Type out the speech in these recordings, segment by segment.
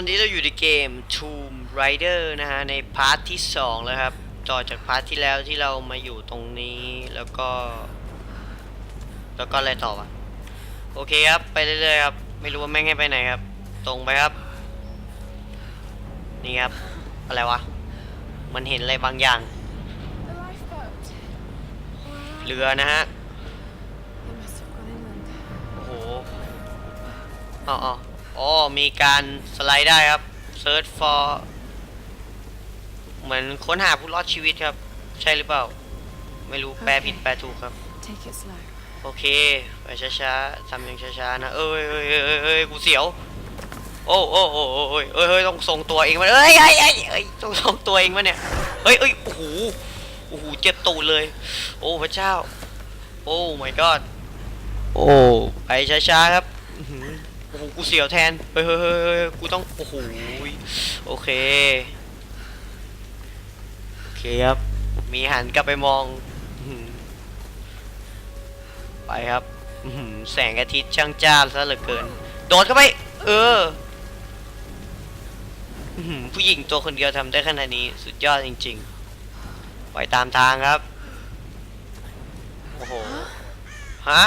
ตอนนี้เราอยู่ในเกม Tomb Raider นะฮะ ในพาร์ทที่ 2 แล้วครับ ต่อจากพาร์ทที่แล้วที่เรามาอยู่ตรงนี้แล้วก็ แล้วก็อะไรต่อวะ โอเคครับ ไปเรื่อยๆครับ ไม่รู้ว่าแม่งให้ไปไหนครับ ตรงไปครับ นี่ครับ อะไรวะ มันเห็นอะไรบางอย่าง เรือนะฮะ โอ้โหอ๋อ อ๋ออ๋อมีการสไลด์ได้ครับ search for เหมือนค้นหาผู้รอดชีวิตครับ ใช่หรือเปล่า ไม่รู้แปลผิดแปลถูกครับ Take it slow. โอเค ไปช้าๆทำอย่างช้าๆนะ เอ้ยเอ้ยเอ้ยเอ้ยเอ้ยกูเสียว โอ้โอ้โอ้โอ้โอ้ยเอ้ยเฮ้ยต้องทรงตัวเองมาเอ้ยเอ้ยเอ้ยเอ้ยต้องทรงตัวเองมาเนี่ย เฮ้ยเอ้ยโอ้โห โอ้โห เจ็บตูดเลย โอ้พระเจ้า โอ้ my god โอ้ ไปช้าๆครับอื้อหือโอ้โห กูเสียวแทนเฮ้ยเฮ้ยเฮ้ยเฮ้ยกูต้อง โอ้โห โอเค โอเคครับ มีหันกลับไปมอง ไปครับ แสงอาทิตย์ช่างจ้าซะเหลือเกิน โดดเข้าไป เอออื้อหือผู้หญิงตัวคนเดียวทำได้ขนาดนี้ สุดยอดจริงๆ ไปตามทางครับ โอ้โห ฮะ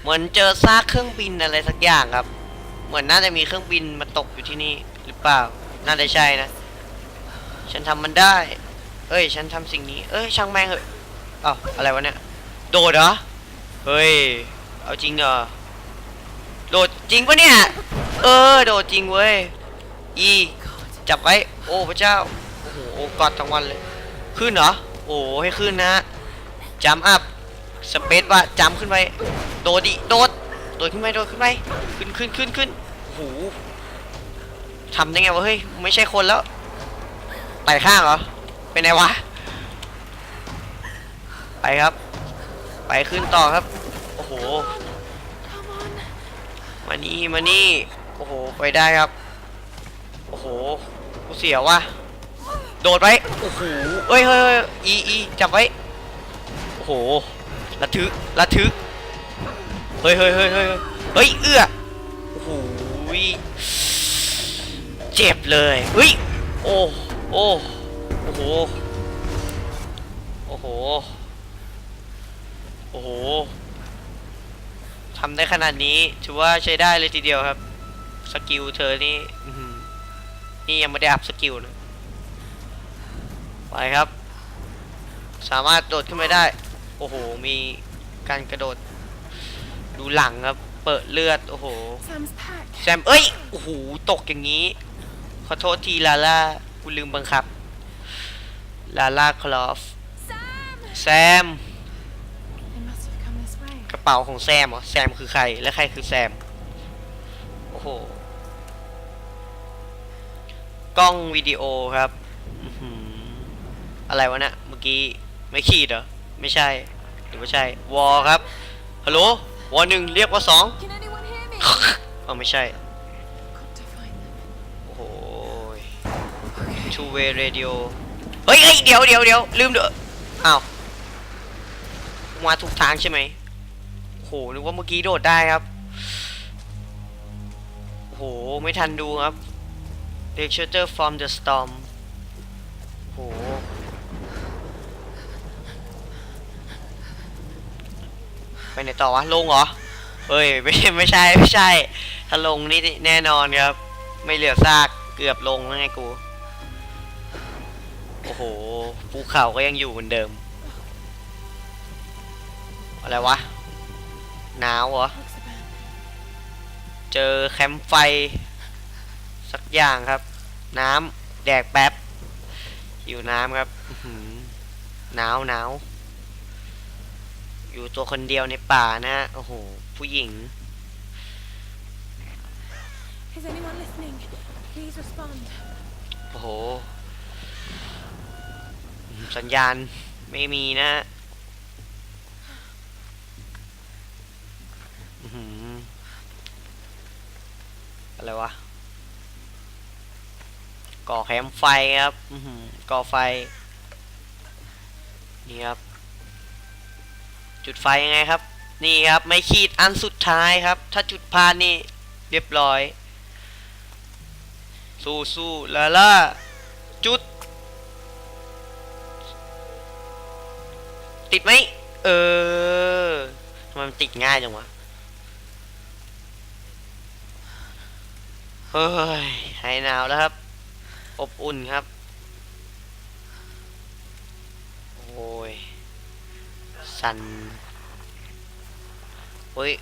เหมือนเจอซากเครื่องบินอะไรสักอย่างครับ เหมือนน่าจะมีเครื่องบินมาตกอยู่ที่นี่หรือเปล่า น่าจะใช่นะ ฉันทำมันได้ เอ้ย ฉันทำสิ่งนี้ เอ้ย ช่างแม่งเหอะอ้าวอะไรวะเนี่ย โดดเหรอ เฮ้ย เอาจริงเหรอ โดดจริงปะเนี่ย เออ โดดจริงเว้ย อี จับไว้ โอ้พระเจ้า โอ้โห โอกอดทั้งวันเลย ขึ้นเหรอ โอ้ให้ขึ้นนะจัมอัพ สเปซว่าจัมขึ้นไป โดดดิ โดด โดดขึ้นไป โดดขึ้นไป ขึ้นขึ้นขึ้นขึ้น หทำได้ไงวะเฮ้ยไม่ใช่คนแล้วไต่ข้างเหรอเป็นไงวะ ไปครับ ไปขึ้นต่อครับ โอ้โห มานี่มานี่ โอ้โห ไปได้ครับ โอ้โห กูเสียวว่ะ โดดไปโอ้โหเอ้ยเฮ้ยเฮ้ยอีอีจับไว้ โอ้โหระทึกระทึก เฮ้ยเฮ้ยเฮ้ยเฮ้ยเฮ้ย เอื้อ โอ้โห เจ็บเลยเฮ้ยโอ้โอ้โอ้โหโอ้โหโอ้โหทำได้ขนาดนี้ถือว่าใช้ได้เลยทีเดียวครับสกิลเธอนี่นี่ยังไม่ได้อัพสกิลนะไปครับ สามารถโดดขึ้นไปได้ โอ้โห มีการกระโดด ดูหลังครับ เปิดเลือด โอ้โห Sam's pack. แซม เอ้ย โอ้โห ตกอย่างนี้ ขอโทษทีลาล่ากูลืมบังคับ ลาล่าคลอฟ Sam! แซม They must have come this way. กระเป๋าของแซมเหรอ แซมคือใคร และใครคือแซม โอ้โห กล้องวิดีโอครับอื้อหืออะไรวะเนะเมื่อกี้ ไม่ขีดเหรอ ไม่ใช่ หรือว่าใช่ วอครับ ฮัลโหล วอหนึ่งเรียกวอสอง Can anyone hear me? อ๋อไม่ใช่ Got to find them. โอ้โห Okay. two way radio เฮ้ยเฮ้ยเดี๋ยวเดี๋ยวเดี๋ยวลืมเด้ออ้าวมาถูกทางใช่ไหมโอ้โหนึกว่าเมื่อกี้โดดได้ครับโอ้โหไม่ทันดูครับ The shelter from the storm โอ้โห ไปไหนต่อวะลงเหรอเฮ้ยไม่ไม่ใช่ไม่ใช่ ถ้าลงนี่แน่นอนครับ ไม่เหลือซากเกือบลงแล้วไงกู โอ้โหภูเขาก็ยังอยู่เหมือนเดิม อะไรวะหนาวเหรอ เจอแคมป์ไฟ สักอย่างครับ น้ำแดกแป๊บอยู่น้ำครับหนาวหนาว อยู่ตัวคนเดียวในป่านะฮะโอ้โห ผู้หญิง Is anyone listening? Please respond. โอ้โห สัญญาณไม่มีนะฮะอื้อหืออะไรวะ ก่อแคมป์ไฟครับ อื้อหือก่อไฟ นี่ครับ จุดไฟยังไงครับ นี่ครับไม่ขีดอันสุดท้ายครับ ถ้าจุดพลาดนี่เรียบร้อย สู้สู้ลาล่าจุด ติดไหมเออทำไมมันติดง่ายจังวะเฮ้ยหายหนาวแล้วครับ อบอุ่นครับ โอ้ย สั่นเฮ้ย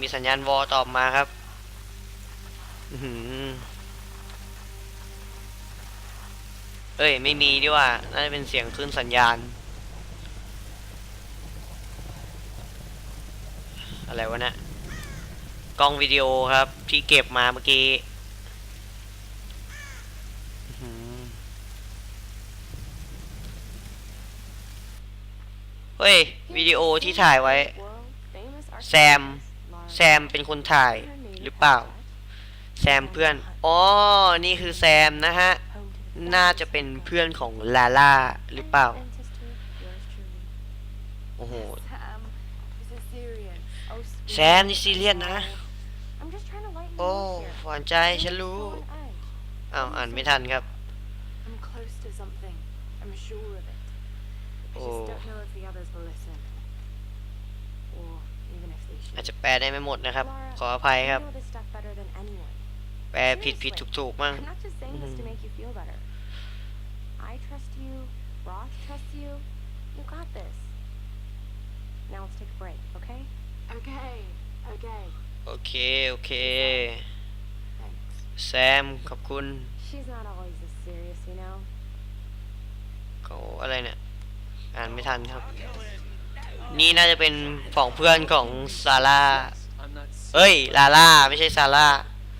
มีสัญญาณวอตอบมาครับเอ้ย ไม่มีดีว่า น่าจะเป็นเสียงคลื่นสัญญาณ อะไรวะเนะี่ยกล้องวิดีโอครับที่เก็บมาเมื่อกี้อื้อหือ เฮ้ย วิดีโอที่ถ่ายไว้ แซม แซมเป็นคนถ่ายหรือเปล่า แซมเพื่อน อ๋อ นี่คือแซมนะฮะ น่าจะเป็นเพื่อนของลาล่าหรือเปล่า โอ้โห แซมนี่ซีเรียสนะ โอ้หวานใจฉันรู้อ้าวอ่านไม่ทันครับ I'm close to something. I'm sure of it. I Oh. just don't know if the others will listen. Or even if they อาจ should. จะแปลได้ไม่หมดนะครับ Lara, ขออภัย you ครับ know this stuff better than anyone. แปลผิดผิดถูกถูกๆมั่ง I'm not just saying this to Mhm. make you feel better. I trust you. Roth trusts you. You got this. Now let's take a break, okay? Okay. Okay. โอเค โอเค Thanks. แซม ขอบคุณ She's not always this serious, you know. เขาอะไรเนี่ย อ่านไม่ทันครับ นี่น่าจะเป็นของเพื่อนของซาร่า I'm not เอ้ยลาล่าไม่ใช่ซาร่า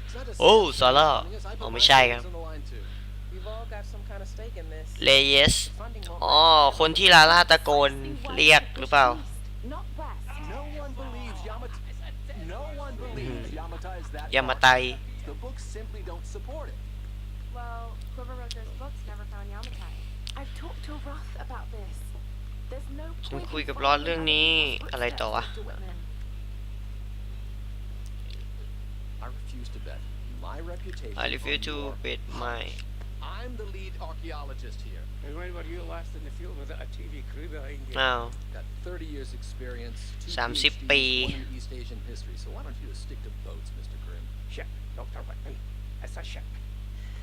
It's not a Oh, secret. Salah. Yes, I put Oh, my ไม่ใช่ครับ fingers on the line too. We've all got some kind of stake in this. เลเยส Funding won't อ๋อคนที่ลาล่าตะโกนเรียกหรือเปล่า Not west. No one believes Yamata. No one believes Yamata is that. ยามาไต far. The books simply don't support it. Well, whoever wrote those books never found Yamatai. I've talked to Roth about this. There's no ฉัน point คุย in กับ following รอดเรื่องนี้ other อะไรต่อวะ footsteps, Mr. Whitman. I refuse to bet. My reputation. I refuse on to your- bet my I'm the lead archaeologist here. And when were you last in the field without a TV crew behind you? อ้าว Got 30 years experience. Two 30 PhDs, ปี one in East Asian history. So why don't you just stick to boats, Mr. Grimm? Ship, Dr. Whitman. It's a ship.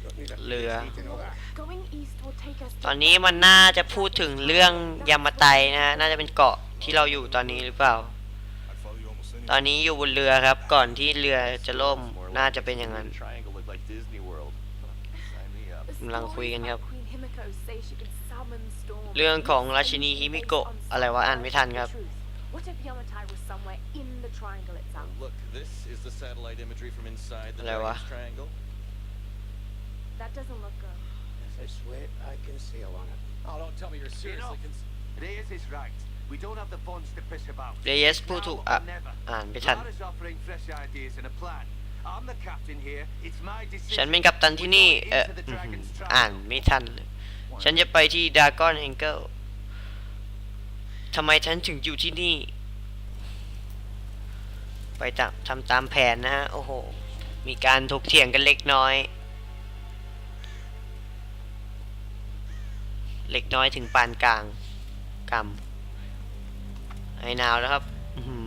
Don't need a เรือ PhD to know that. Going east will take us ตอนนี้มันน่าจะพูดถึงเรื่องยามาไตนะฮะ น่าจะเป็นเกาะที่เราอยู่ตอนนี้หรือเปล่า ตอนนี้อยู่บนเรือครับ ก่อนที่เรือจะล่ม น่าจะเป็นอย่างนั้น Triangle looked like Disney World. Sign me up. The กำลังคุยกันครับ stories about Queen Himiko say she could summon storms เรื่องของราชินี based ฮิมิ on โกะอะไรวะอ่านไม่ทันครับ truth. What if Yamatai was somewhere in the triangle itself? Look, this is the satellite imagery from inside the Hello, uh. Dragon's Triangle. That doesn't look good. If it's wet, I can sail on it. Oh, don't tell me you're seriously. Cons- Reyes is right. We don't have the funds to piss about. เรเยสพูดถูก Now อะ or never. อ่านไม่ทัน Lara's offering fresh ideas and a plan. I'm the captain here. It's my decision. ฉันเป็นกัปตันที่นี่เอออื้อหืออ่านไม่ทันเลยฉันจะไปที่ดากอนแองเกิลทำไมฉันถึงอยู่ที่นี่ ไปตามทำตามแผนนะฮะ โอ้โห มีการถกเถียงกันเล็กน้อย เล็กน้อยถึงปานกลางกำไอ้หนาวแล้วครับอื้อหือ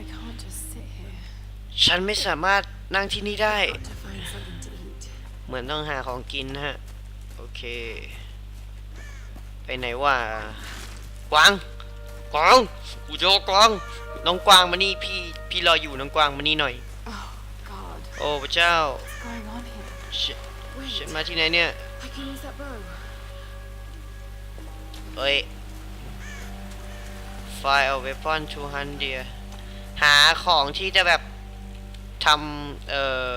I can't just sit here. ฉันไม่สามารถนั่งที่นี่ได้ Got to find something to eat. เหมือนต้องหาของกินนะฮะ โอเค ไปไหนวะกวางกวางกูเจอกวางน้องกวางมานี่พี่พี่รออยู่น้องกวางมานี่หน่อย Oh, God. โอ้พระเจ้า What's going on here? ฉน Wait. ฉันมาที่ไหนเนี่ย I can use that bow. เอ้ย Find a weapon to hunt deer หาของที่จะแบบทำเอ่อ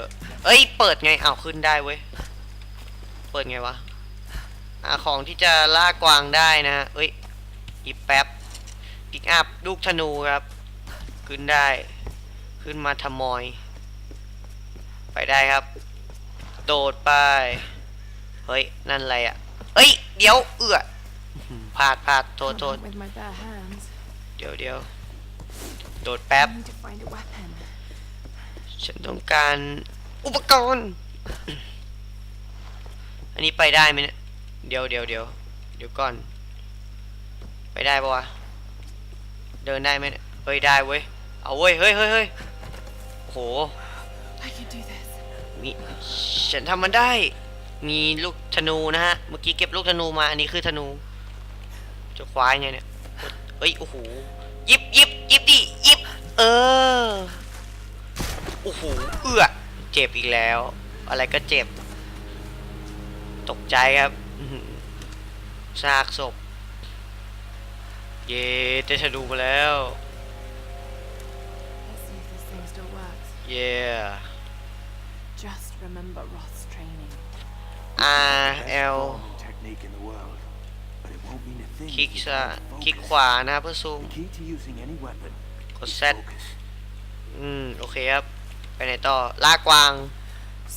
เอ้ย เปิดไงอ้าวขึ้นได้เว้ย เปิดไงวะหาของที่จะล่ากวางได้นะฮะเอ้ยอีกแป๊บปิกอัพลูกธนูครับ ขึ้นได้ ขึ้นมาทำมอย ไปได้ครับ โดดไป เฮ้ย นั่นอะไรอะ่ะ เอ้ย เดี๋ยว เอื้ออื้อหือพลาดพลาดโทษ Can't โทษ hunt with my bare hands. เดี๋ยวเดี๋ยวโดดแป๊บ I need to find a weapon. ฉันต้องการอุปกรณ์ อันนี้ไปได้ไหมเนี่ย เดี๋ยวเดี๋ยวเดี๋ยวเดี๋ยวก่อน ไปได้ปะวะ เดินได้ไหมเนี่ย เฮ้ยได้เว้ย เอาเว้ย เฮ้ยเฮ้ยเฮ้ยโอ้โห I can do this. มีฉันทำมันได้ มีลูกธนูนะฮะ เมื่อกี้เก็บลูกธนูมา อันนี้คือธนู จะคว้ายังไงเนี่ยกดเอ้ย โอ้โหหยิบหยิบหยิบดิหยิบ เออ โอ้โห เอื้อ เจ็บอีกแล้ว อะไรก็เจ็บ ตกใจครับอื้อหือซากศพ เย้ได้ธนูมาแล้ว Let's Just remember Roth's training. R L Farming technique in the world, but it won't mean a thing. คลิก if you ซ้าย can't คลิก focus. ขวานะครับเพื่อซูม The key to using any weapon กด is Z focus. อืม โอเคครับ ไปไหนต่อลากกวาง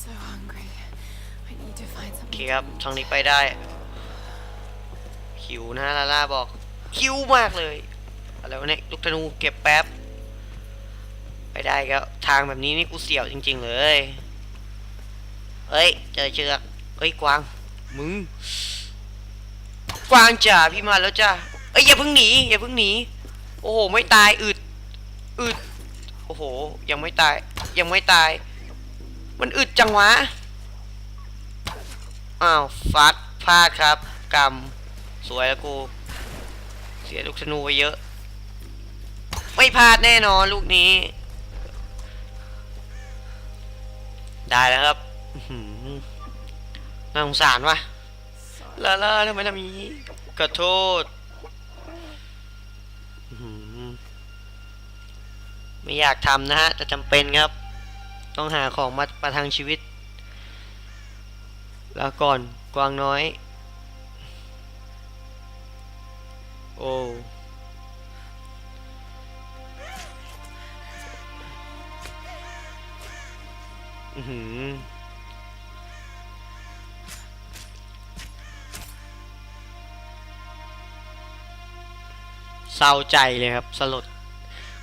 So hungry. I need to find โอ something. เค to ครับ eat. ทางนี้ไปได้ หิวนะฮะลาล่าบอก หิวมากเลย อะไรวะเนี่ยลูกธนูเก็บแป๊บ ไปได้ครับ ทางแบบนี้นี่กูเสียวจริง ๆ เลย เฮ้ย เจอเชือกเฮ้ยกวาง มึง กวางจ๋าพี่มาแล้วจ้าเอ้ยอย่าเพิ่งหนีอย่าเพิ่งหนี โอ้โหไม่ตายอึดอึดโอ้โห ยังไม่ตาย ยังไม่ตาย มันอึดจังวะอ้าวฟัดพลาดครับกรรมสวยแล้วกู เสียลูกธนูไปเยอะ ไม่พลาดแน่นอนลูกนี้ ได้แล้วครับ น่าสงสารวะลาล่าทำไมทำอย่างนี้ขอโทษอื้อหือไม่อยากทำนะฮะ แต่จำเป็นครับ ต้องหาของมาประทังชีวิต แล้วก่อนกวางน้อย โอ้อือหือ เศร้าใจเลยครับ สลด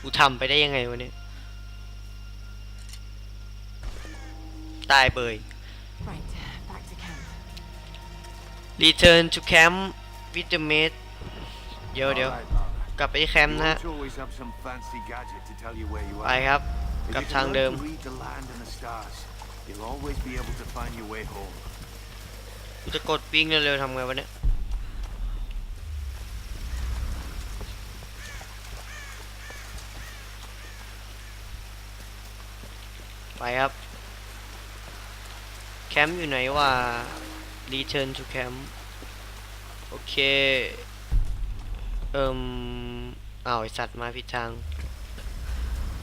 กูทำไปได้ยังไงวะเนี่ยตายเบย Right, back to camp. Return to camp with the mate เดี๋ยวเดี๋ยว Alright, Lara. กลับไปที่แคม You ป์นะฮะ won't always have some fancy gadget to tell you where you ไป are. ครับ If กลับ you ทาง can เดิม learn to read the land and the stars, you'll always be able to find your way home. กูจะกดวิ่งเร็วๆทำไงวะเนี่ย ไปครับ แคมป์อยู่ไหนวะ return to camp โอเค เอิมอ้าวไอสัตว์มาผิดทาง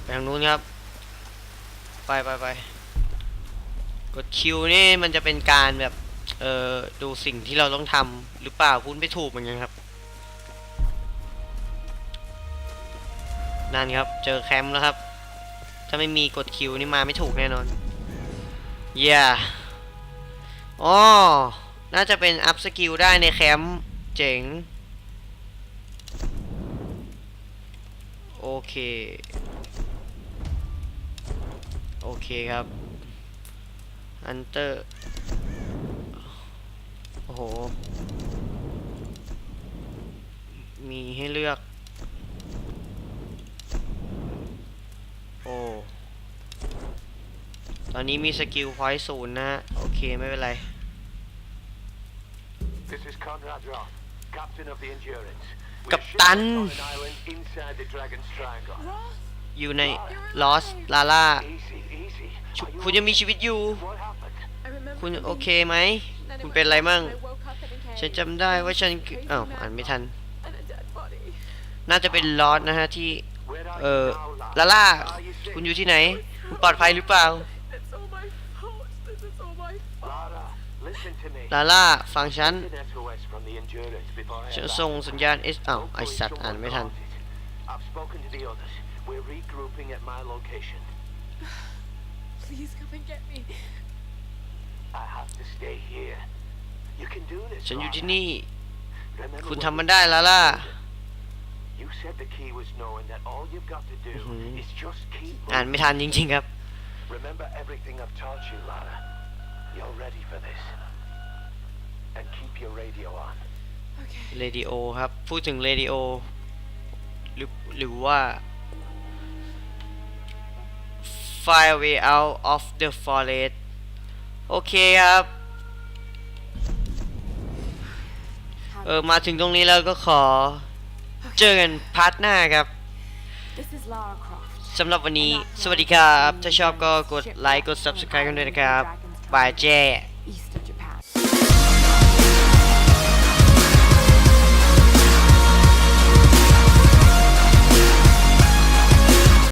ไปทางนู้นครับ ไปไปไปกดคิวนี่มันจะเป็นการแบบ เอ่อ ดูสิ่งที่เราต้องทำหรือเปล่าพูดไม่ถูกเหมือนกันครับ นั่นครับ เจอแคมป์แล้วครับ ถ้าไม่มีกดคิวนี่มาไม่ถูกแน่นอนเย้ yeah. อ๋อ น่าจะเป็นอัพสกิลได้ในแคมป์เจ๋ง โอเค โอเคครับอันเตอร์ โอ้โห มีให้เลือก โอ้ ตอนนี้มีสกิลพอยต์ศูนย์นะฮะโอเคไม่เป็นไร This is Conrad Roth, captain of the Endurance. We're Captain. shipwrecked on an island inside the Dragon's Triangle. Roth, อยู่ในลอสลาล่า Easy, easy. คุณยังมีชีวิตอยู่ What happened? I remember คุณ being โอเคไหม then it คุณ was เป็นอะไร like มั่ง I woke up in a cave ฉันจำได้ว่าฉันคืออ้าวอ่านไม่ทัน and a dead body. น่าจะเป็นลอสนะฮะที่ Where are เอ you อ now, ลาล่า Are you sick? คุณอยู่ที่ไหน คุณปลอดภัยหรือเปล่า ลาล่าฟังฉัน Send an SOS from the Endurance before I ฉัน arrive. ส่งสัญญาณ S อ้าวไอ Hopefully สัตว์อ่าน someone ไม่ทัน caught it. I've spoken to the others. We're regrouping at my location. Please come and get me. I have to stay here. You can do this. ฉันอยู่ Lara. ที่นี่ Remember คุณ when ทำมัน we ได้ลาล่า You said the key was knowing that all you've got to do Mhm. is just keep อ่าน moving. ไม่ทันจริงๆครับ Remember everything I've taught you, Lara. You're ready for this. And keep your radio on. เรดิโอครับ พูดถึงเรดิโอหรือหรือว่า Fire way out of the forest โอเคครับ เออ มาถึงตรงนี้แล้วก็ขอ เจอกันพาร์ทหน้าครับ This is Lara Croft. สำหรับวันนี้ สวัสดีครับ ถ้าชอบก็กดไลค์ กด subscribe กันด้วยนะครับบายแจ้